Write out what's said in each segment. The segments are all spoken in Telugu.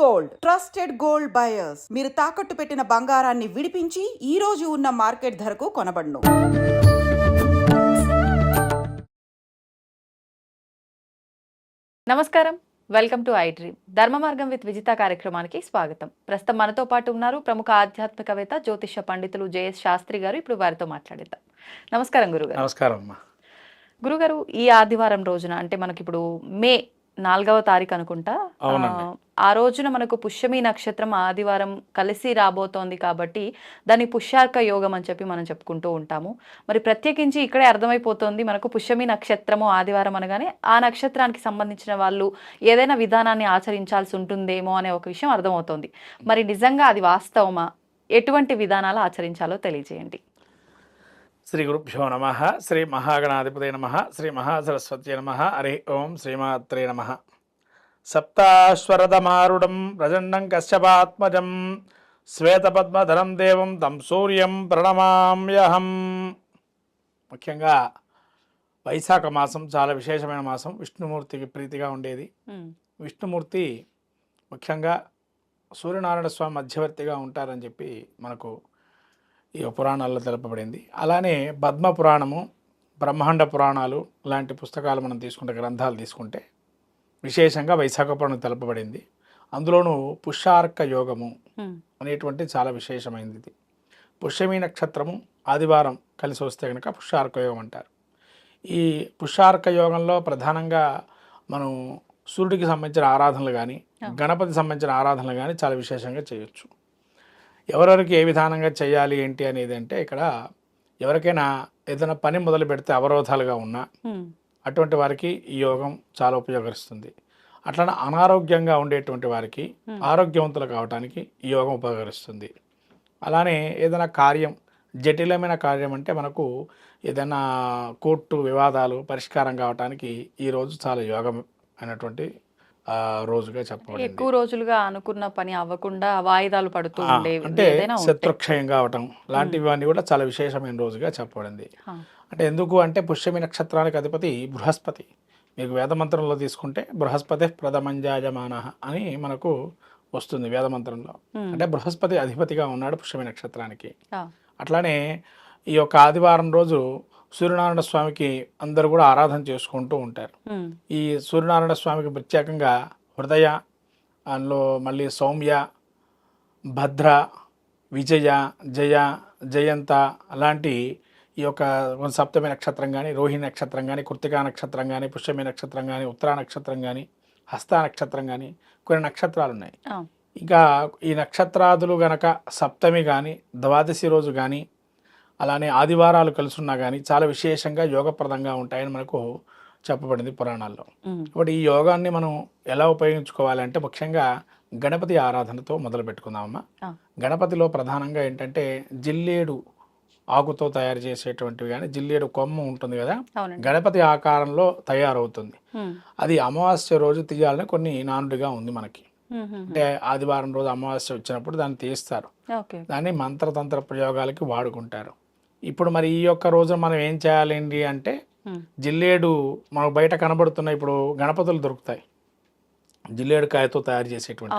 గోల్డ్. Trusted gold buyers. మీరు తాకట్టు పెట్టిన బంగారాన్ని విడిపించి ఈ రోజు ఉన్న మార్కెట్ ధరకు కొనబడును. నమస్కారం. Welcome to I dream. Dharma Margam with Vijitha కార్యక్రమానికి స్వాగతం. ప్రస్తుతం మనతో పాటు ఉన్నారు ప్రముఖ ఆధ్యాత్మికవేత్త జ్యోతిష పండితులు జేఎస్ శాస్త్రి గారు. ఇప్పుడు వారితో మాట్లాడేద్దాం. నమస్కారం గురుగారు. నమస్కారం అమ్మా. గురుగారు ఈ ఆదివారం రోజున అంటే మనకి ఇప్పుడు మే నాలుగవ తారీఖు అనుకుంటా. ఆ రోజున మనకు పుష్యమి నక్షత్రం ఆదివారం కలిసి రాబోతోంది కాబట్టి దాన్ని పుష్యార్క యోగం అని చెప్పి మనం చెప్పుకుంటూ ఉంటాము. మరి ప్రత్యేకించి ఇక్కడే అర్థమైపోతుంది మనకు పుష్యమి నక్షత్రము ఆదివారం అనగానే ఆ నక్షత్రానికి సంబంధించిన వాళ్ళు ఏదైనా విధానాన్ని ఆచరించాల్సి ఉంటుందేమో అనే ఒక విషయం అర్థమవుతోంది. మరి నిజంగా అది వాస్తవమా? ఎటువంటి విధానాలు ఆచరించాలో తెలియజేయండి. శ్రీ గురుభ్యో నమ శ్రీ మహాగణాధిపతి నమ శ్రీ మహాసరస్వతి నమ హరి ఓం శ్రీమాత్రే నమ. సప్తాశ్వరథమారుడం ప్రచండం కశ్యపాత్మజం శ్వేతపద్మధరం దేవం తం సూర్యం ప్రణమామ్యహం. ముఖ్యంగా వైశాఖ మాసం చాలా విశేషమైన మాసం విష్ణుమూర్తికి ప్రీతిగా ఉండేది. విష్ణుమూర్తి ముఖ్యంగా సూర్యనారాయణ స్వామి మధ్యవర్తిగా ఉంటారని చెప్పి మనకు ఈ పురాణాల్లో తెలుపబడింది. అలానే పద్మ పురాణము బ్రహ్మాండ పురాణాలు లాంటి పుస్తకాలు మనం తీసుకుంటే గ్రంథాలు తీసుకుంటే విశేషంగా వైశాఖ పురాణం తెలుపబడింది. అందులోనూ పుష్యార్క యోగము అనేటువంటి చాలా విశేషమైనది ఇది. పుష్యమి నక్షత్రము ఆదివారం కలిసి వస్తే కనుక పుష్యార్క యోగం అంటారు. ఈ పుష్యార్క యోగంలో ప్రధానంగా మనం సూర్యుడికి సంబంధించిన ఆరాధనలు కానీ గణపతి సంబంధించిన ఆరాధనలు కానీ చాలా విశేషంగా చేయొచ్చు. ఎవరెవరికి ఏ విధానంగా చేయాలి ఏంటి అనేది అంటే ఇక్కడ ఎవరికైనా ఏదైనా పని మొదలు పెడితే అవరోధాలుగా ఉన్నా అటువంటి వారికి ఈ యోగం చాలా ఉపయోగరిస్తుంది అట్లనే అనారోగ్యంగా ఉండేటువంటి వారికి ఆరోగ్యవంతులు కావడానికి ఈ యోగం ఉపయోగరిస్తుంది అలానే ఏదైనా కార్యం జటిలమైన కార్యం అంటే మనకు ఏదైనా కోర్టు వివాదాలు పరిష్కారం కావడానికి ఈ రోజు చాలా యోగం అయినటువంటి ఆ, రోజుగా చెప్పబడింది. ఎక్కువ రోజులుగా అనుకున్న పని అవ్వకుండా వాయిదాలు పడుతూ ఉండేవి అంటే. శత్రుక్షయం కావటం లాంటివన్నీ కూడా చాలా విశేషమైన రోజుగా చెప్పబడింది. అంటే ఎందుకు అంటే పుష్యమి నక్షత్రానికి అధిపతి బృహస్పతి. మీకు వేదమంత్రంలో తీసుకుంటే బృహస్పతి ప్రథమంజాయమాన అని మనకు వస్తుంది వేదమంత్రంలో అంటే బృహస్పతి అధిపతిగా ఉన్నాడు పుష్యమి నక్షత్రానికి. అట్లానే ఈ యొక్క ఆదివారం రోజు సూర్యనారాయణ స్వామికి అందరూ కూడా ఆరాధన చేసుకుంటూ ఉంటారు. ఈ సూర్యనారాయణ స్వామికి ప్రత్యేకంగా హృదయ అందులో మళ్ళీ సౌమ్య భద్ర విజయ జయ జయంత అలాంటి ఈ యొక్క సప్తమి నక్షత్రం కానీ రోహిణి నక్షత్రం కానీ కృతికా నక్షత్రం కానీ పుష్యమి నక్షత్రం కానీ ఉత్తరా నక్షత్రం కానీ హస్త నక్షత్రం కానీ కొన్ని నక్షత్రాలు ఉన్నాయి. ఇంకా ఈ నక్షత్రాదులు గనక సప్తమి కానీ ద్వాదశి రోజు కానీ అలానే ఆదివారాలు కలుసున్నా కానీ చాలా విశేషంగా యోగప్రదంగా ఉంటాయని మనకు చెప్పబడింది పురాణాల్లో. కాబట్టి ఈ యోగాన్ని మనం ఎలా ఉపయోగించుకోవాలంటే ముఖ్యంగా గణపతి ఆరాధనతో మొదలు పెట్టుకుందామమ్మా. గణపతిలో ప్రధానంగా ఏంటంటే జిల్లేడు ఆకుతో తయారు చేసేటువంటివి కానీ జిల్లేడు కొమ్మ ఉంటుంది కదా గణపతి ఆకారంలో తయారవుతుంది. అది అమావాస్య రోజు తీయాలని కొన్ని నానుడిగా ఉంది మనకి. అంటే ఆదివారం రోజు అమావాస్య వచ్చినప్పుడు దాన్ని తీస్తారు. దాన్ని మంత్రతంత్ర ప్రయోగాలకి వాడుకుంటారు. ఇప్పుడు మరి ఈ యొక్క రోజు మనం ఏం చేయాలండి అంటే జిల్లేడు మనకు బయట కనబడుతున్న ఇప్పుడు గణపతులు దొరుకుతాయి. జిల్లేడు కాయతో తయారు చేసేటువంటి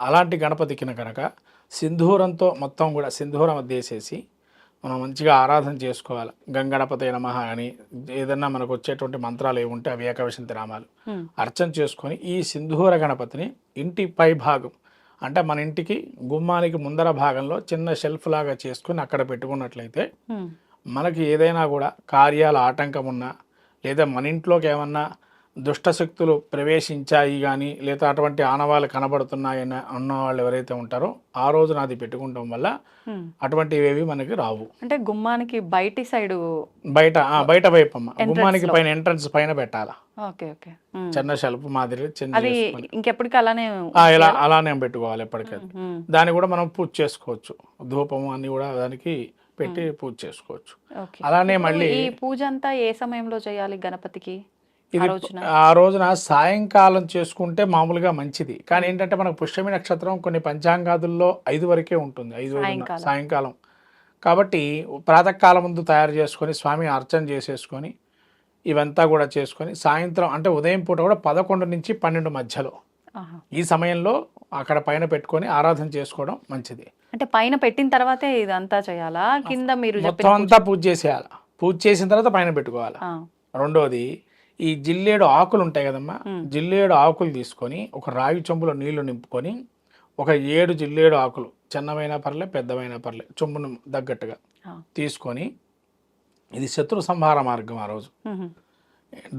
అలాంటి గణపతికి కనుక సింధూరంతో మొత్తం కూడా సింధూరం అద్దేసేసి మనం మంచిగా ఆరాధన చేసుకోవాలి. గంగణపతి నమ అని ఏదన్నా మనకు వచ్చేటువంటి మంత్రాలు ఏమి ఉంటే అవి ఏకవశంతి నామాలు ఉమ్, అర్చన చేసుకొని ఈ సింధూర గణపతిని ఇంటి పై భాగం అంటే మన ఇంటికి గుమ్మానికి ముందర భాగంలో చిన్న షెల్ఫ్ లాగా చేసుకొని అక్కడ పెట్టుకున్నట్లయితే మనకి ఏదైనా కూడా కార్యాల ఆటంకం ఉన్నా లేదా మన ఇంట్లోకి ఏమన్నా దుష్టశక్తులు ప్రవేశించాయి కానీ లేదా అటువంటి ఆనవాళ్ళు కనబడుతున్నాయని అన్న వాళ్ళు ఎవరైతే ఉంటారో ఆ రోజున అది పెట్టుకుంటాం వల్ల. అటువంటివి ఏవి మనకి రావు. అంటే గుమ్మానికి బయటి సైడు బయట బయట వైపు అమ్మ గుమ్మానికి. పైన ఎంట్రన్స్ పైన పెట్టాలా. Okay okay. ఉమ్. చిన్న షెల్ఫ్ మాదిరి చిన్న. ఇంకెప్పటికీ అలానే ఇలా అలానే పెట్టుకోవాలి ఎప్పటికీ ఉమ్, దాన్ని కూడా మనం పూజ చేసుకోవచ్చు. ధూపము అన్ని కూడా దానికి పెట్టి పూజ చేసుకోవచ్చు. అలానే మళ్ళీ ఈ పూజ అంతా ఏ సమయంలో చేయాలి గణపతికి? ఇది ఆ రోజున? సాయంకాలం చేసుకుంటే మామూలుగా మంచిది. కానీ ఏంటంటే మనకు పుష్యమి నక్షత్రం కొన్ని పంచాంగాదుల్లో ఐదు వరకే ఉంటుంది. ఐదు సాయంకాలం. కాబట్టి ప్రాతకాలం ముందు తయారు చేసుకొని స్వామి అర్చన చేసేసుకొని ఇవంతా కూడా చేసుకొని సాయంత్రం అంటే ఉదయం పూట కూడా పదకొండు నుంచి పన్నెండు మధ్యలో. ఈ సమయంలో అక్కడ పైన పెట్టుకొని ఆరాధన చేసుకోవడం మంచిది. అంటే పైన పెట్టిన తర్వాతే ఇదంతా చేయాలా? కింద మీరు మొత్తం అంతా పూజ? చేసేయాలి? పూజ చేసిన తర్వాత పైన పెట్టుకోవాలి? రెండోది ఈ జిల్లేడు ఆకులు ఉంటాయి కదమ్మా. జిల్లేడు ఆకులు తీసుకొని ఒక రాగి చెంబులో నీళ్ళు నింపుకొని ఒక ఏడు జిల్లేడు ఆకులు చిన్నవైనా పర్లే పెద్దవైనా పర్లే చెంబును తగ్గట్టుగా. తీసుకొని ఇది శత్రు సంహార మార్గం ఆ రోజు.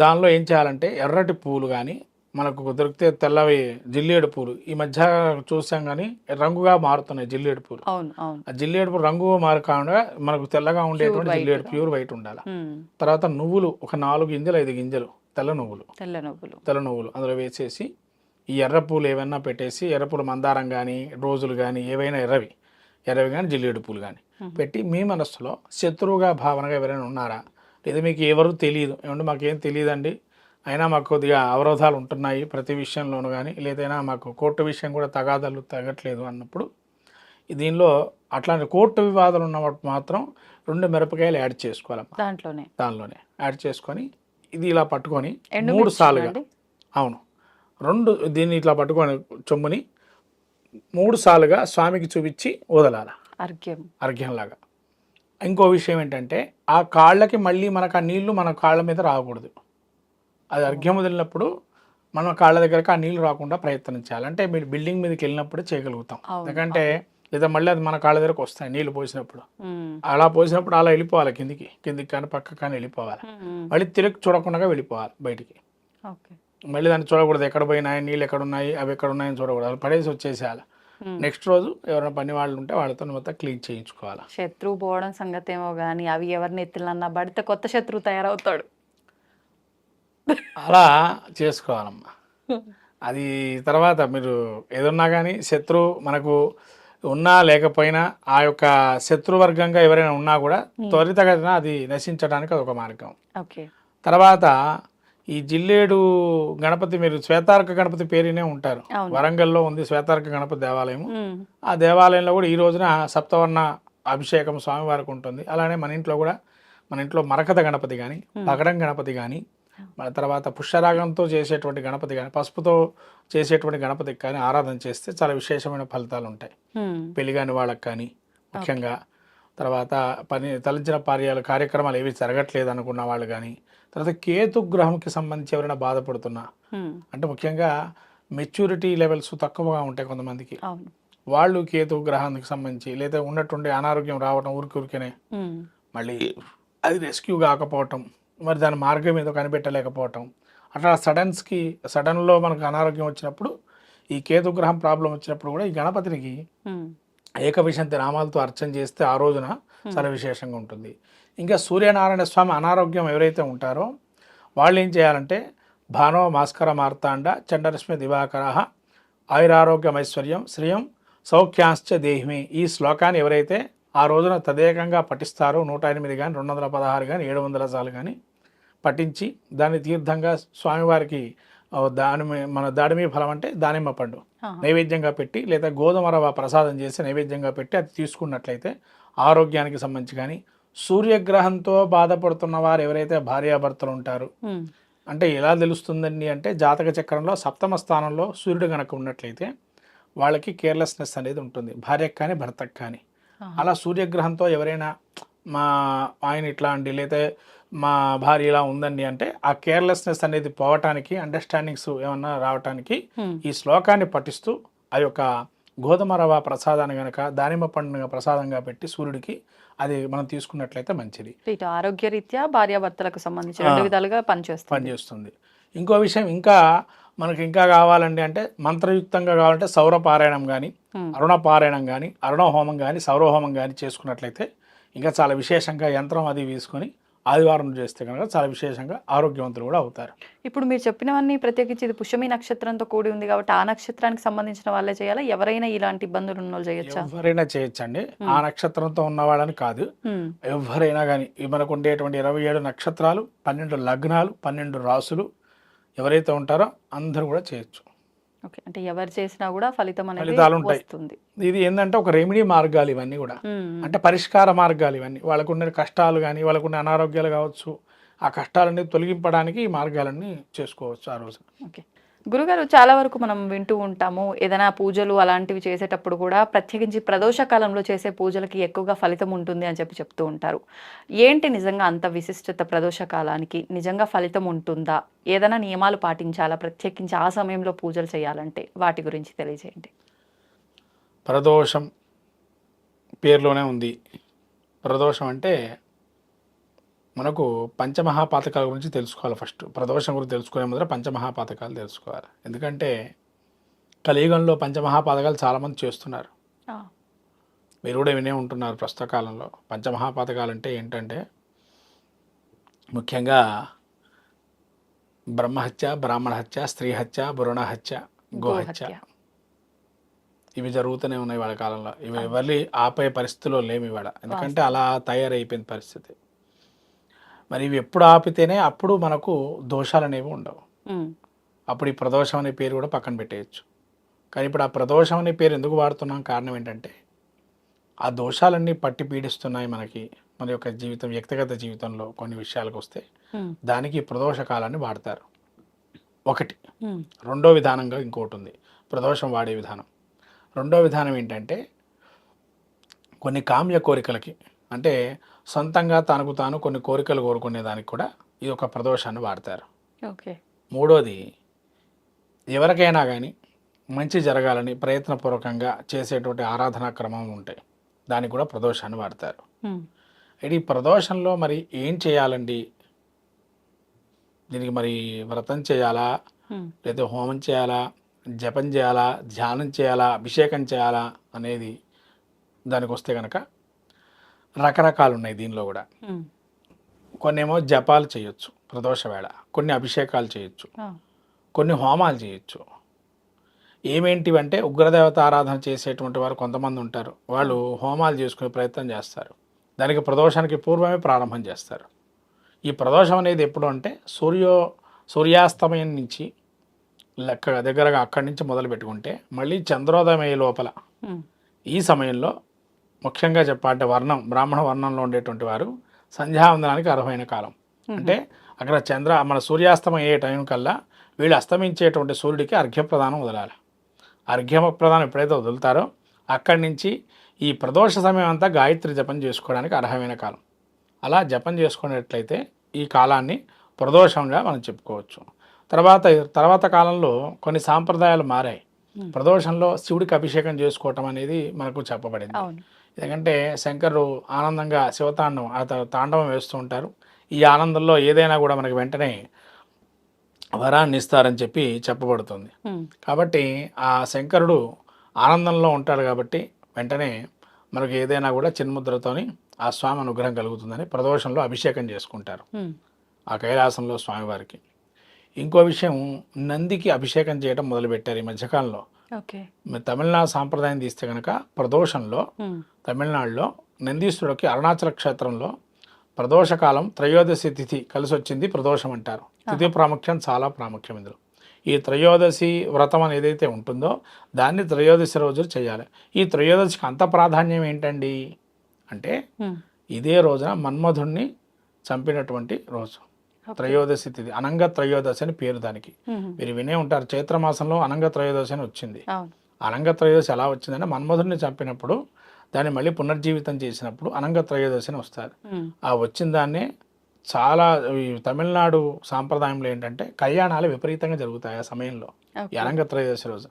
దానిలో ఏం చేయాలంటే ఎర్రటి పూలు కానీ మనకు దొరికితే తెల్లవి జిల్లేడు పూలు ఈ మధ్య చూసాం కానీ రంగుగా మారుతున్నాయి జిల్లేడు పూలు ఆ జిల్లేడు పూలు రంగు మారకుండా మనకు తెల్లగా ఉండేటువంటి జిల్లేడు. ప్యూర్ వైట్ ఉండాలి. తర్వాత నువ్వులు ఒక నాలుగు గింజలు ఐదు గింజలు తెల్ల నువ్వులు. తెల్ల నువ్వులు. తెల్ల నువ్వులు అందులో వేసేసి ఈ ఎర్ర పూలు ఏవైనా పెట్టేసి ఎర్ర పూలు మందారం కానీ రోజులు కానీ ఏవైనా ఎర్రవి ఎర్రవి కానీ జిల్లేడు పూలు కానీ పెట్టి మీ మనస్సులో శత్రువుగా భావనగా ఎవరైనా ఉన్నారా? లేదా మీకు ఎవరు తెలియదు ఏమంటే మాకేం తెలియదండి అయినా మాకు కొద్దిగా అవరోధాలు ఉంటున్నాయి ప్రతి విషయంలోనూ కానీ లేదైనా మాకు కోర్టు విషయం కూడా తగాదాలు తగ్గట్లేదు అన్నప్పుడు దీనిలో అట్లాంటి కోర్టు వివాదాలు ఉన్నప్పుడు మాత్రం రెండు మిరపకాయలు యాడ్ చేసుకోవాలమ్మా. దాంట్లోనే? దానిలోనే. యాడ్ చేసుకొని ఇది ఇలా పట్టుకొని మూడు సార్లుగా? అవును. రెండు దీన్ని ఇట్లా పట్టుకొని చొమ్ముని మూడు సార్లుగా స్వామికి చూపించి వదలాల. అర్ఘ్యం. అర్ఘ్యంలాగా. ఇంకో విషయం ఏంటంటే ఆ కాళ్ళకి మళ్ళీ మనకు ఆ నీళ్ళు మన కాళ్ళ మీద రాకూడదు. అది అర్ఘ్యం వదిలినప్పుడు మన కాళ్ళ దగ్గరకు ఆ నీళ్ళు రాకుండా ప్రయత్నం చేయాలి అంటే మీరు బిల్డింగ్ మీదకి వెళ్ళినప్పుడు చేయగలుగుతాం. ఎందుకంటే లేదా మళ్ళీ అది మన కాళ్ళ దగ్గరకు వస్తాయి నీళ్ళు పోసినప్పుడు. అలా పోసినప్పుడు అలా వెళ్ళిపోవాలి కిందికి కిందికి కానీ పక్కకి కానీ వెళ్ళిపోవాలి. మళ్ళీ తిరిగి చూడకుండా వెళ్ళిపోవాలి బయటికి. మళ్ళీ దాన్ని చూడకూడదు ఎక్కడ పోయినాయి నీళ్ళు ఎక్కడ ఉన్నాయి అవి ఎక్కడ ఉన్నాయని చూడకూడదు. అవి పడేసి వచ్చేసేయాలి. నెక్స్ట్ రోజు ఎవరైనా పని వాళ్ళు ఉంటే వాళ్ళతో మొత్తం క్లీన్ చేయించుకోవాలి. శత్రువు పోవడం సంగతి ఏమో కానీ అవి ఎవరిని ఎత్తిలన్నా పడితే కొత్త శత్రువు తయారవుతాడు. అలా చేసుకోవాలమ్మా. అది తర్వాత మీరు ఏదన్నా కానీ శత్రువు మనకు ఉన్నా లేకపోయినా ఆ యొక్క శత్రువర్గంగా ఎవరైనా ఉన్నా కూడా త్వరితగతిన అది నశించడానికి అదొక మార్గం. తర్వాత ఈ జిల్లేడు గణపతి మీరు శ్వేతార్క గణపతి పేరునే ఉంటారు. వరంగల్లో ఉంది శ్వేతార్క గణపతి దేవాలయం. ఆ దేవాలయంలో కూడా ఈ రోజున సప్తవర్ణ అభిషేకం స్వామివారికి ఉంటుంది. అలానే మన ఇంట్లో కూడా మన ఇంట్లో మరకత గణపతి కానీ పగడం గణపతి కానీ మన తర్వాత పుష్యరాగంతో చేసేటువంటి గణపతి కానీ పసుపుతో చేసేటువంటి గణపతికి కానీ ఆరాధన చేస్తే చాలా విశేషమైన ఫలితాలు ఉంటాయి. పెళ్ళి కాని వాళ్ళకి కానీ ముఖ్యంగా తర్వాత పని తలంచిన కార్యాలు కార్యక్రమాలు ఏవి జరగట్లేదు అనుకున్న వాళ్ళు కానీ తర్వాత కేతు గ్రహంకి సంబంధించి ఎవరైనా బాధపడుతున్నా. అంటే ముఖ్యంగా మెచ్యూరిటీ లెవెల్స్ తక్కువగా ఉంటాయి కొంతమందికి వాళ్ళు కేతు గ్రహానికి సంబంధించి లేదా ఉన్నట్టుండి అనారోగ్యం రావటం ఊరికి ఊరికనే. మళ్ళీ అది రెస్క్యూ కాకపోవటం మరి దాని మార్గం ఏదో కనిపెట్టలేకపోవటం. అట్లా సడన్స్కి సడన్లో మనకు అనారోగ్యం వచ్చినప్పుడు ఈ కేతు గ్రహం ప్రాబ్లం వచ్చినప్పుడు కూడా ఈ గణపతినికి. ఏకవిశంతి నామాలతో అర్చన చేస్తే ఆ రోజున చాలా విశేషంగా ఉంటుంది. ఇంకా సూర్యనారాయణ స్వామి అనారోగ్యం ఎవరైతే ఉంటారో వాళ్ళు ఏం చేయాలంటే భానో భాస్కర మార్తాండ చండరశ్మి దివాకర ఆయురారోగ్యమైశ్వర్యం శ్రియం సౌఖ్యాంశ్చ దేహిమి ఈ శ్లోకాన్ని ఎవరైతే ఆ రోజున తదేకంగా పఠిస్తారో నూట ఎనిమిది కానీ రెండు వందల పదహారు కానీ ఏడు వందల సార్లు కానీ పఠించి దాన్ని తీర్థంగా స్వామివారికి దానిమి మన దాడిమి ఫలం అంటే దానిమ్మ పండు. నైవేద్యంగా పెట్టి లేదా గోధుమ రవ్వ ప్రసాదం చేసి నైవేద్యంగా పెట్టి అది తీసుకున్నట్లయితే ఆరోగ్యానికి సంబంధించి కానీ సూర్యగ్రహంతో బాధపడుతున్న వారు ఎవరైతే భార్యాభర్తలు ఉంటారు. అంటే ఎలా తెలుస్తుందండి అంటే జాతక చక్రంలో సప్తమ స్థానంలో సూర్యుడు గనక ఉన్నట్లయితే వాళ్ళకి కేర్లెస్నెస్ అనేది ఉంటుంది భార్యకు కానీ భర్తకు కానీ. అలా సూర్యగ్రహంతో ఎవరైనా మా ఆయన ఇట్లా అండి లేదా మా భార్య ఇలా ఉందండి అంటే ఆ కేర్లెస్నెస్ అనేది పోవటానికి అండర్స్టాండింగ్స్ ఏమన్నా రావటానికి. ఈ శ్లోకాన్ని పఠిస్తూ ఆ యొక్క గోధుమ రవ ప్రసాదాన్ని గనక దానిమ్మ పండుగ ప్రసాదంగా పెట్టి సూర్యుడికి అది మనం తీసుకున్నట్లయితే మంచిది. ఇటు ఆరోగ్యరీత్యా భార్యాభర్తలకు సంబంధించి రెండు విధాలుగా పనిచేస్తుంది. పనిచేస్తుంది. ఇంకో విషయం ఇంకా మనకి ఇంకా కావాలండి అంటే మంత్రయుక్తంగా కావాలంటే సౌర పారాయణం కానీ. అరుణ పారాయణం కానీ అరుణ హోమం కానీ సౌర హోమం కానీ చేసుకున్నట్లయితే ఇంకా చాలా విశేషంగా యంత్రం అది వేసుకొని ఆదివారం చేస్తే కనుక చాలా విశేషంగా ఆరోగ్యవంతులు కూడా అవుతారు. ఇప్పుడు మీరు చెప్పినవన్నీ ప్రత్యేకించి ఇది పుష్యమి నక్షత్రంతో కూడి ఉంది కాబట్టి ఆ నక్షత్రానికి సంబంధించిన వాళ్ళే చేయాలా? ఎవరైనా ఇలాంటి ఇబ్బందులు ఉన్న చేయొచ్చా? ఎవరైనా చేయొచ్చండి. ఆ నక్షత్రంతో ఉన్నవాళ్ళని కాదు. మ్మ్. ఎవరైనా కానీ మనకు ఉండేటువంటి ఇరవై ఏడు నక్షత్రాలు పన్నెండు లగ్నాలు పన్నెండు రాసులు ఎవరైతే ఉంటారో అందరూ కూడా చేయొచ్చు. ఓకే. అంటే ఎవరు చేసినా కూడా ఫలితం అనేది ఫలితాలు ఉంటాయి. ఇది ఏంటంటే ఒక రెమెడీ మార్గాలు ఇవన్నీ కూడా. అంటే పరిష్కార మార్గాలు ఇవన్నీ. వాళ్ళకున్న కష్టాలు కానీ వాళ్ళకున్న అనారోగ్యాలు కావచ్చు ఆ కష్టాలన్నీ తొలగింపడానికి ఈ మార్గాలన్నీ చేసుకోవచ్చు ఆ రోజు. ఓకే. గురుగారు చాలా వరకు మనం వింటూ ఉంటాము. ఏదైనా పూజలు అలాంటివి చేసేటప్పుడు కూడా ప్రత్యేకించి ప్రదోష కాలంలో చేసే పూజలకి ఎక్కువగా ఫలితం ఉంటుంది అని చెప్పి చెప్తూ ఉంటారు. ఏంటి నిజంగా అంత విశిష్టత ప్రదోష కాలానికి? నిజంగా ఫలితం ఉంటుందా? ఏదైనా నియమాలు పాటించాలా? ప్రత్యేకించి ఆ సమయంలో పూజలు చేయాలంటే? వాటి గురించి తెలియజేయండి. ప్రదోషం పేరులోనే ఉంది. ప్రదోషం అంటే మనకు పంచమహాపాతకాల గురించి తెలుసుకోవాలి ఫస్ట్. ప్రదోషం గురించి తెలుసుకునే ముందర పంచమహాపాతకాలు తెలుసుకోవాలి. ఎందుకంటే కలియుగంలో పంచమహాపాతకాలు చాలామంది చేస్తున్నారు. మీరు కూడా వినే ఉంటున్నారు ప్రస్తుత కాలంలో పంచమహాపాతకాలు అంటే ఏంటంటే ముఖ్యంగా బ్రహ్మహత్య బ్రాహ్మణ హత్య స్త్రీ హత్య భ్రూణ హత్య గోహత్య. ఇవి జరుగుతూనే ఉన్నాయి వాళ్ళ కాలంలో. ఇవి ఎవరి ఆపే పరిస్థితిలో లేము ఇవాళ. ఎందుకంటే అలా తయారైపోయింది పరిస్థితి. మరి ఇవి ఎప్పుడు ఆపితేనే అప్పుడు మనకు దోషాలు అనేవి ఉండవు అప్పుడు ఈ ప్రదోషం అనే పేరు కూడా పక్కన పెట్టేయచ్చు. కానీ ఇప్పుడు ఆ ప్రదోషం అనే పేరు ఎందుకు వాడుతున్నాం? కారణం ఏంటంటే ఆ దోషాలన్నీ పట్టి పీడిస్తున్నాయి మనకి మన యొక్క జీవితం వ్యక్తిగత జీవితంలో కొన్ని విషయాలకు వస్తే. దానికి ప్రదోష కాలాన్ని వాడతారు. ఒకటి. రెండో విధానంగా ఇంకోటి ఉంది. ప్రదోషం వాడే విధానం. రెండో విధానం ఏంటంటే కొన్ని కామ్య కోరికలకి అంటే సొంతంగా తనకు తాను కొన్ని కోరికలు కోరుకునే దానికి కూడా ఈ యొక్క ప్రదోషాన్ని వాడతారు. ఓకే. మూడోది ఎవరికైనా కానీ మంచి జరగాలని ప్రయత్నపూర్వకంగా చేసేటువంటి ఆరాధనా క్రమం ఉంటాయి దానికి కూడా ప్రదోషాన్ని వాడతారు. ఈ ప్రదోషంలో మరి ఏం చేయాలండి? దీనికి మరి వ్రతం చేయాలా? లేదా హోమం చేయాలా? జపం చేయాలా? ధ్యానం చేయాలా? అభిషేకం చేయాలా? అనేది దానికి వస్తే కనుక రకరకాలు ఉన్నాయి దీనిలో కూడా. కొన్ని ఏమో జపాలు చేయొచ్చు ప్రదోష వేళ కొన్ని అభిషేకాలు చేయొచ్చు. కొన్ని హోమాలు చేయొచ్చు. ఏమేంటివంటే ఉగ్రదేవత ఆరాధన చేసేటువంటి వారు కొంతమంది ఉంటారు. వాళ్ళు హోమాలు చేసుకునే ప్రయత్నం చేస్తారు. దానికి ప్రదోషానికి పూర్వమే ప్రారంభం చేస్తారు. ఈ ప్రదోషం అనేది ఎప్పుడు అంటే సూర్యో సూర్యాస్తమయం నుంచి లెక్క దగ్గరగా అక్కడి నుంచి మొదలు పెట్టుకుంటే మళ్ళీ చంద్రోదయం అయ్యే లోపల ఈ సమయంలో ముఖ్యంగా చెప్పాలంటే వర్ణం బ్రాహ్మణ వర్ణంలో ఉండేటువంటి వారు సంధ్యావందనానికి అర్హమైన కాలం. అంటే అక్కడ చంద్ర మన సూర్యాస్తమయం అయ్యే టైం కల్లా వీళ్ళు అస్తమించేటువంటి సూర్యుడికి అర్ఘ్యప్రదానం వదలాలి. అర్ఘ్య ప్రదానం ఎప్పుడైతే వదులుతారో అక్కడి నుంచి ఈ ప్రదోష సమయం అంతా గాయత్రి జపం చేసుకోవడానికి అర్హమైన కాలం. అలా జపం చేసుకునేట్లయితే ఈ కాలాన్ని ప్రదోషంగా మనం చెప్పుకోవచ్చు. తర్వాత తర్వాత కాలంలో కొన్ని సాంప్రదాయాలు మారాయి. ప్రదోషంలో శివుడికి అభిషేకం చేసుకోవటం అనేది మనకు చెప్పబడింది. ఎందుకంటే శంకరు ఆనందంగా శివతాండవం ఆ తాండవం వేస్తూ ఉంటారు. ఈ ఆనందంలో ఏదైనా కూడా మనకి వెంటనే వరాన్ని ఇస్తారని చెప్పి చెప్పబడుతుంది. కాబట్టి ఆ శంకరుడు ఆనందంలో ఉంటాడు కాబట్టి వెంటనే మనకు ఏదైనా కూడా చిన్ముద్రతోని ఆ స్వామి అనుగ్రహం కలుగుతుందని ప్రదోషంలో అభిషేకం చేసుకుంటారు. ఆ కైలాసంలో స్వామివారికి. ఇంకో విషయం నందికి అభిషేకం చేయడం మొదలుపెట్టారు ఈ మధ్యకాలంలో. తమిళనాడు సాంప్రదాయం తీస్తే కనుక ప్రదోషంలో తమిళనాడులో నందీశ్వరుడికి అరుణాచల క్షేత్రంలో ప్రదోషకాలం త్రయోదశి తిథి కలిసి వచ్చింది ప్రదోషం అంటారు. తిథి ప్రాముఖ్యం చాలా ప్రాముఖ్యం ఇందులో. ఈ త్రయోదశి వ్రతం అని ఏదైతే ఉంటుందో దాన్ని త్రయోదశి రోజు చేయాలి. ఈ త్రయోదశికి అంత ప్రాధాన్యం ఏంటండి? అంటే ఇదే రోజున మన్మధుణ్ణి చంపినటువంటి రోజు. త్రయోదశి తిథి అనంగ త్రయోదశి అని పేరు దానికి. మీరు వినే ఉంటారు చైత్రమాసంలో అనంగ త్రయోదశి అని వచ్చింది. అనంగ త్రయోదశి ఎలా వచ్చిందంటే మన్మధుడిని చంపినప్పుడు దాన్ని మళ్ళీ పునర్జీవితం చేసినప్పుడు అనంగ త్రయోదశి అని వస్తారు ఆ వచ్చిన దాన్నే చాలా ఈ తమిళనాడు సాంప్రదాయంలో ఏంటంటే కళ్యాణాలు విపరీతంగా జరుగుతాయి ఆ సమయంలో ఈ అనంగ త్రయోదశి రోజు.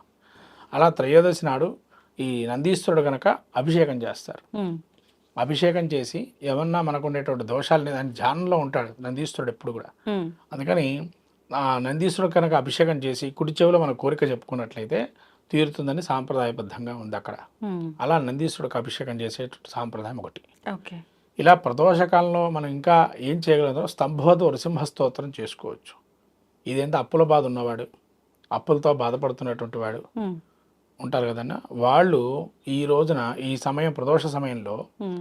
అలా త్రయోదశి నాడు ఈ నందీశ్వరుడు కనుక అభిషేకం చేస్తారు. అభిషేకం చేసి ఏమన్నా మనకు ఉండేటువంటి దోషాలని దాని ధ్యానంలో ఉంటాడు నందీశ్వరుడు ఎప్పుడు కూడా. అందుకని ఆ నందీశ్వరుడు కనుక అభిషేకం చేసి కుడి చెవిలో మన కోరిక చెప్పుకున్నట్లయితే తీరుతుందని సాంప్రదాయబద్ధంగా ఉంది అక్కడ. అలా నందీశ్వరుడికి అభిషేకం చేసే సాంప్రదాయం ఒకటి. ఓకే. ఇలా ప్రదోషకాలంలో మనం ఇంకా ఏం చేయగలదో స్తంభోద నృసింహ స్తోత్రం చేసుకోవచ్చు. ఇదేంటి అప్పుల బాధ ఉన్నవాడు అప్పులతో బాధపడుతున్నటువంటి వాడు. ఉంటారు కదన్న వాళ్ళు ఈ రోజున ఈ సమయం ప్రదోష సమయంలో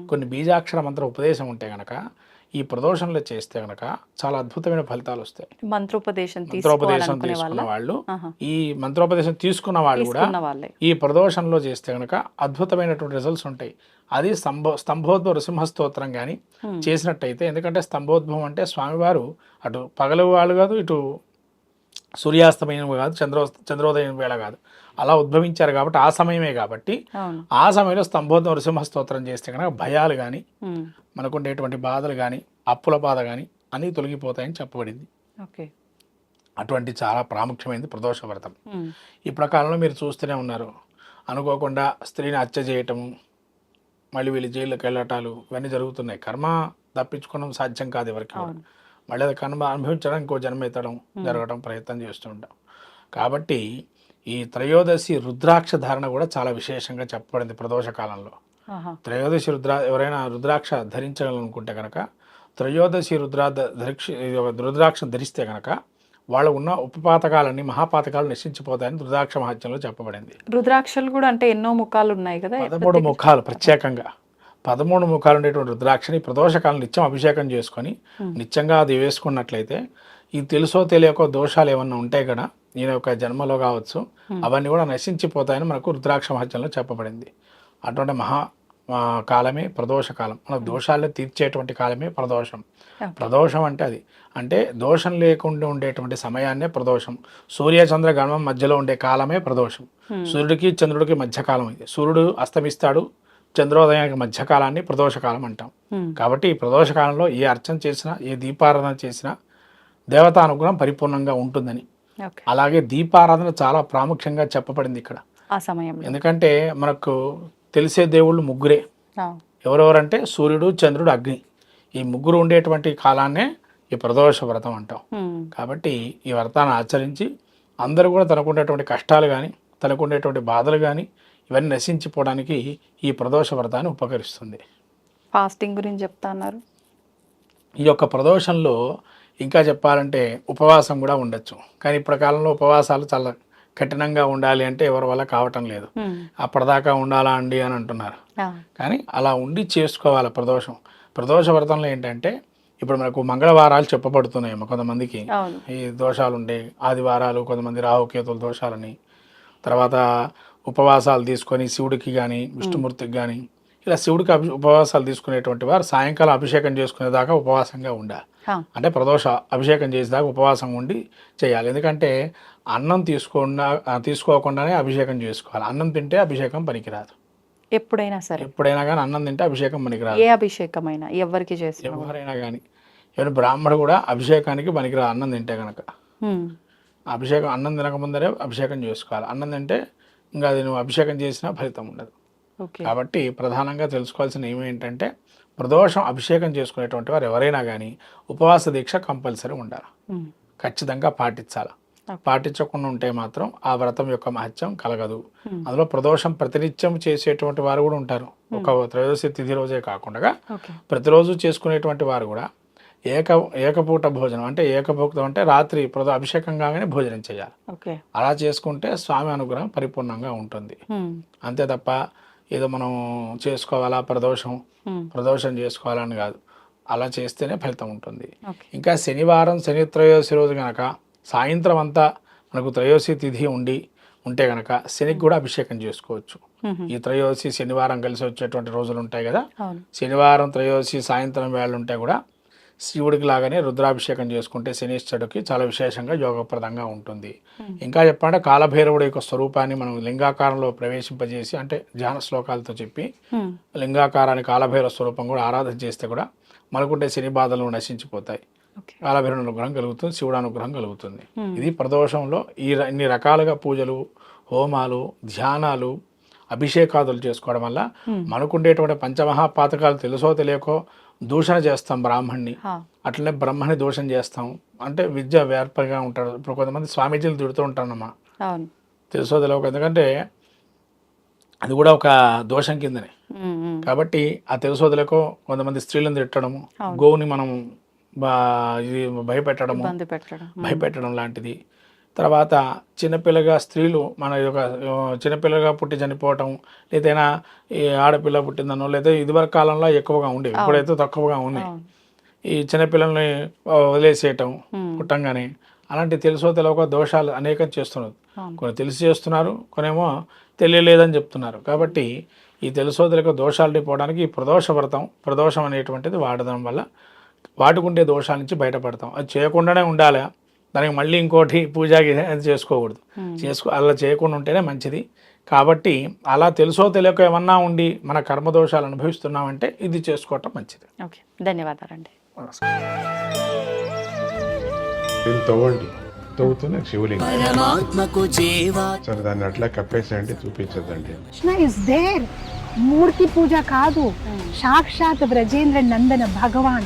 కొన్ని బీజాక్షర మంత్ర ఉపదేశం ఉంటే గనక ఈ ప్రదోషంలో చేస్తే గనక చాలా అద్భుతమైన ఫలితాలు వస్తాయి. మంత్రోపదేశం మంత్రోపదేశం తీసుకున్న వాళ్ళ. ఈ మంత్రోపదేశం తీసుకున్న వాళ్ళు కూడా ఈ ప్రదోషంలో చేస్తే గనక అద్భుతమైనటువంటి రిజల్ట్స్ ఉంటాయి. అది స్తంభ స్తంభోద్భవ నృసింహ స్తోత్రం కానీ. చేసినట్టయితే ఎందుకంటే స్తంభోద్భవం అంటే స్వామివారు అటు పగలు వాళ్ళు కాదు ఇటు సూర్యాస్తమయం కాదు చంద్రో చంద్రోదయం వేళ కాదు. అలా ఉద్భవించారు కాబట్టి ఆ సమయమే కాబట్టి ఆ సమయంలో స్తంభోదం నరసింహ స్తోత్రం చేస్తే కనుక భయాలు కానీ ఉమ్. మనకుండేటువంటి బాధలు కానీ అప్పుల బాధ కానీ అన్నీ తొలగిపోతాయని చెప్పబడింది. ఓకే. అటువంటి చాలా ప్రాముఖ్యమైనది ప్రదోష వ్రతం. ఇప్పుడు కాలంలో మీరు చూస్తూనే ఉన్నారు. అనుకోకుండా స్త్రీని హత్య చేయటము మళ్ళీ వీళ్ళు జైల్లోకి వెళ్ళటాలు ఇవన్నీ జరుగుతున్నాయి. కర్మ తప్పించుకోవడం సాధ్యం కాదు ఎవరికి. మళ్ళీ అది కర్మ అనుభవించడం ఇంకో జన్మ ఎత్తడం జరగడం ప్రయత్నం చేస్తుంటాం కాబట్టి ఈ త్రయోదశి రుద్రాక్ష ధారణ కూడా చాలా విశేషంగా చెప్పబడింది ప్రదోష కాలంలో. త్రయోదశి రుద్రా ఎవరైనా రుద్రాక్ష ధరించాలనుకుంటే కనుక త్రయోదశి రుద్రా ధరిక్ష రుద్రాక్ష ధరిస్తే కనుక వాళ్ళ ఉన్న ఉపపాతకాలన్నీ మహాపాతకాలు నశించిపోతాయని రుద్రాక్ష మహత్యంలో చెప్పబడింది. రుద్రాక్షలు కూడా అంటే ఎన్నో ముఖాలు ఉన్నాయి కదా? పదమూడు ముఖాలు ప్రత్యేకంగా. పదమూడు ముఖాలు ఉండేటువంటి రుద్రాక్షని ప్రదోషకాలం నిత్యం అభిషేకం చేసుకొని నిత్యంగా అది వేసుకున్నట్లయితే ఈ తెలుసో తెలియకో దోషాలు ఏమన్నా ఉంటాయి కదా ఈయన యొక్క జన్మలో కావచ్చు అవన్నీ కూడా నశించిపోతాయని మనకు రుద్రాక్ష మహత్యంలో చెప్పబడింది. అటువంటి మహా కాలమే ప్రదోష కాలం మన దోషాలను తీర్చేటువంటి కాలమే ప్రదోషం. ప్రదోషం అంటే అది. అంటే దోషం లేకుండా ఉండేటువంటి సమయాన్నే ప్రదోషం. సూర్య చంద్ర గణం మధ్యలో ఉండే కాలమే ప్రదోషం. సూర్యుడికి చంద్రుడికి మధ్యకాలం ఇది. సూర్యుడు అస్తమిస్తాడు చంద్రోదయానికి మధ్యకాలాన్ని ప్రదోషకాలం అంటాం. కాబట్టి ఈ ప్రదోషకాలంలో ఏ అర్చన చేసినా ఏ దీపారాధన చేసినా దేవతా అనుగ్రహం పరిపూర్ణంగా ఉంటుందని. అలాగే దీపారాధన చాలా ప్రాముఖ్యంగా చెప్పబడింది ఇక్కడ. ఆ ఎందుకంటే మనకు తెలిసే దేవుళ్ళు ముగ్గురే. ఎవరెవరంటే సూర్యుడు చంద్రుడు అగ్ని. ఈ ముగ్గురు ఉండేటువంటి కాలాన్నే ఈ ప్రదోష వ్రతం అంటాం. కాబట్టి ఈ వ్రతాన్ని ఆచరించి అందరూ కూడా తనకుండేటువంటి కష్టాలు కానీ తనకుండేటువంటి బాధలు కానీ ఇవన్నీ నశించిపోవడానికి ఈ ప్రదోష వ్రతాన్ని ఉపకరిస్తుంది. ఫాస్టింగ్ గురించి చెప్తా అన్నారు ఈ యొక్క ప్రదోషంలో ఇంకా చెప్పాలంటే ఉపవాసం కూడా ఉండొచ్చు. కానీ ఇప్పటి కాలంలో ఉపవాసాలు చాలా కఠినంగా ఉండాలి అంటే ఎవరి వల్ల కావటం లేదు. ఉమ్. అప్పటిదాకా ఉండాలా అండి అని అంటున్నారు. కానీ అలా ఉండి చేసుకోవాలి ప్రదోషం. ప్రదోష వ్రతంలో ఏంటంటే ఇప్పుడు మనకు మంగళవారాలు చెప్పబడుతున్నాయి కొంతమందికి. ఈ దోషాలు ఉండే ఆదివారాలు కొంతమంది రాహుకేతుల దోషాలని తర్వాత ఉపవాసాలు తీసుకొని శివుడికి కానీ విష్ణుమూర్తికి కానీ ఇలా శివుడికి అభి ఉపవాసాలు తీసుకునేటువంటి వారు సాయంకాలం అభిషేకం చేసుకునేదాకా ఉపవాసంగా ఉండాలి. అంటే ప్రదోష అభిషేకం చేసేదాకా ఉపవాసం ఉండి చేయాలి. ఎందుకంటే అన్నం తీసుకుండా ఆ, తీసుకోకుండానే అభిషేకం చేసుకోవాలి. అన్నం తింటే అభిషేకం పనికిరాదు. ఎప్పుడైనా సరే. ఎప్పుడైనా కానీ అన్నం తింటే అభిషేకం పనికిరాదు. ఏ అభిషేకమైనా ఎవరికి చేసిన ఎవరైనా కానీ ఎవరి బ్రాహ్మడు కూడా అభిషేకానికి పనికిరాదు. అన్నం తింటే కనుక. అభిషేకం అన్నం తినక ముందరే అభిషేకం చేసుకోవాలి. అన్నం తింటే ఇంకా అది నువ్వు అభిషేకం చేసినా ఫలితం ఉండదు. కాబట్టి ప్రధానంగా తెలుసుకోవాల్సిన ఏమేంటంటే ప్రదోషం అభిషేకం చేసుకునేటువంటి వారు ఎవరైనా కానీ ఉపవాస దీక్ష కంపల్సరీ ఉండాలి. ఖచ్చితంగా పాటించాలి. పాటించకుండా ఉంటే మాత్రం ఆ వ్రతం యొక్క మహత్యం కలగదు. అందులో ప్రదోషం ప్రతినిత్యం చేసేటువంటి వారు కూడా ఉంటారు. ఒక త్రయోదశి తిథి రోజే కాకుండా ప్రతిరోజు చేసుకునేటువంటి వారు కూడా ఏక ఏకపూట భోజనం. అంటే ఏకభోక్తం అంటే రాత్రి ప్రదో అభిషేకం కాగానే భోజనం చేయాలి. అలా చేసుకుంటే స్వామి అనుగ్రహం పరిపూర్ణంగా ఉంటుంది. అంతే తప్ప ఏదో మనం చేసుకోవాలా ప్రదోషం. ప్రదోషం చేసుకోవాలని కాదు. అలా చేస్తేనే ఫలితం ఉంటుంది. ఇంకా శనివారం శని త్రయోదశి రోజు కనుక సాయంత్రం అంతా మనకు త్రయోదశి తిథి ఉండి ఉంటే కనుక శనికి కూడా అభిషేకం చేసుకోవచ్చు. ఈ త్రయోదశి శనివారం కలిసి వచ్చేటువంటి రోజులు ఉంటాయి కదా. శనివారం త్రయోదశి సాయంత్రం వేళ ఉంటే కూడా శివుడికి లాగానే రుద్రాభిషేకం చేసుకుంటే శనిశ్చరుడికి చాలా విశేషంగా యోగప్రదంగా ఉంటుంది. ఇంకా చెప్పంటే కాలభైరవుడి యొక్క స్వరూపాన్ని మనం లింగాకారంలో ప్రవేశింపజేసి అంటే ధ్యాన శ్లోకాలతో చెప్పి. లింగాకారాన్ని కాలభైరవ స్వరూపం కూడా ఆరాధన చేస్తే కూడా మనకుంటే శని బాధలు నశించిపోతాయి. కాలభైరవ అనుగ్రహం కలుగుతుంది శివుడు అనుగ్రహం కలుగుతుంది. ఇది ప్రదోషంలో ఈ ఇన్ని రకాలుగా పూజలు హోమాలు ధ్యానాలు అభిషేకాదులు చేసుకోవడం వల్ల మనకుండేటువంటి పంచమహాపాతకాలు తెలుసో తెలియకో దూషణ చేస్తాం బ్రాహ్మణ్ణి. అట్లనే బ్రహ్మని దోషం చేస్తాం. అంటే విద్య వ్యాపకంగా ఉంటారు ఇప్పుడు కొంతమంది స్వామీజీలు తిడుతూ అవును. తెలుసో తెలియక ఎందుకంటే అది కూడా ఒక దోషం కిందనే. కాబట్టి ఆ తెలుసో తెలియకో కొంతమంది స్త్రీలను తిట్టడము గోవుని మనం బా ఇది భయపెట్టడము భయపెట్టడం లాంటిది. తర్వాత చిన్నపిల్లగా స్త్రీలు మన యొక్క చిన్నపిల్లగా పుట్టి చనిపోవటం లేదైనా ఈ ఆడపిల్ల పుట్టిందనో లేదా ఇదివరకు కాలంలో ఎక్కువగా ఉండేవి ఇప్పుడైతే తక్కువగా ఉన్నాయి. ఈ చిన్నపిల్లల్ని వదిలేసేయటం పుట్టంగానే అలాంటి తెలుసో తెలియక దోషాలు అనేకం చేస్తున్నారు. కొన్ని తెలిసి చేస్తున్నారు కొనేమో తెలియలేదని చెప్తున్నారు. కాబట్టి ఈ తెలుసో తెలియక దోషాలు పోవడానికి ఈ ప్రదోష వ్రతం ప్రదోషం అనేటువంటిది వాడడం వల్ల వాటికుండే దోషాల నుంచి బయటపడతాం. అది చేయకుండానే ఉండాలి? దానికి మళ్ళీ ఇంకోటి పూజకి అది చేసుకోకూడదు. చేసుకో అలా చేయకుండా ఉంటేనే మంచిది. కాబట్టి అలా తెలుసో తెలియక ఏమన్నా ఉండి మన కర్మదోషాలు అనుభవిస్తున్నామంటే ఇది చేసుకోవటం మంచిది. ఓకే. ధన్యవాదాలండి. తవ్వండి. తవ్వుతూనే శివలింగం. పరమాత్మకు జీవా. సరే దాన్ని అట్లా కప్పేసేయండి చూపించదండి కృష్ణ ఇస్ దేర్ మూర్తి పూజ కాదు. సాక్షాత్ బ్రజేంద్ర నందన భగవాన్.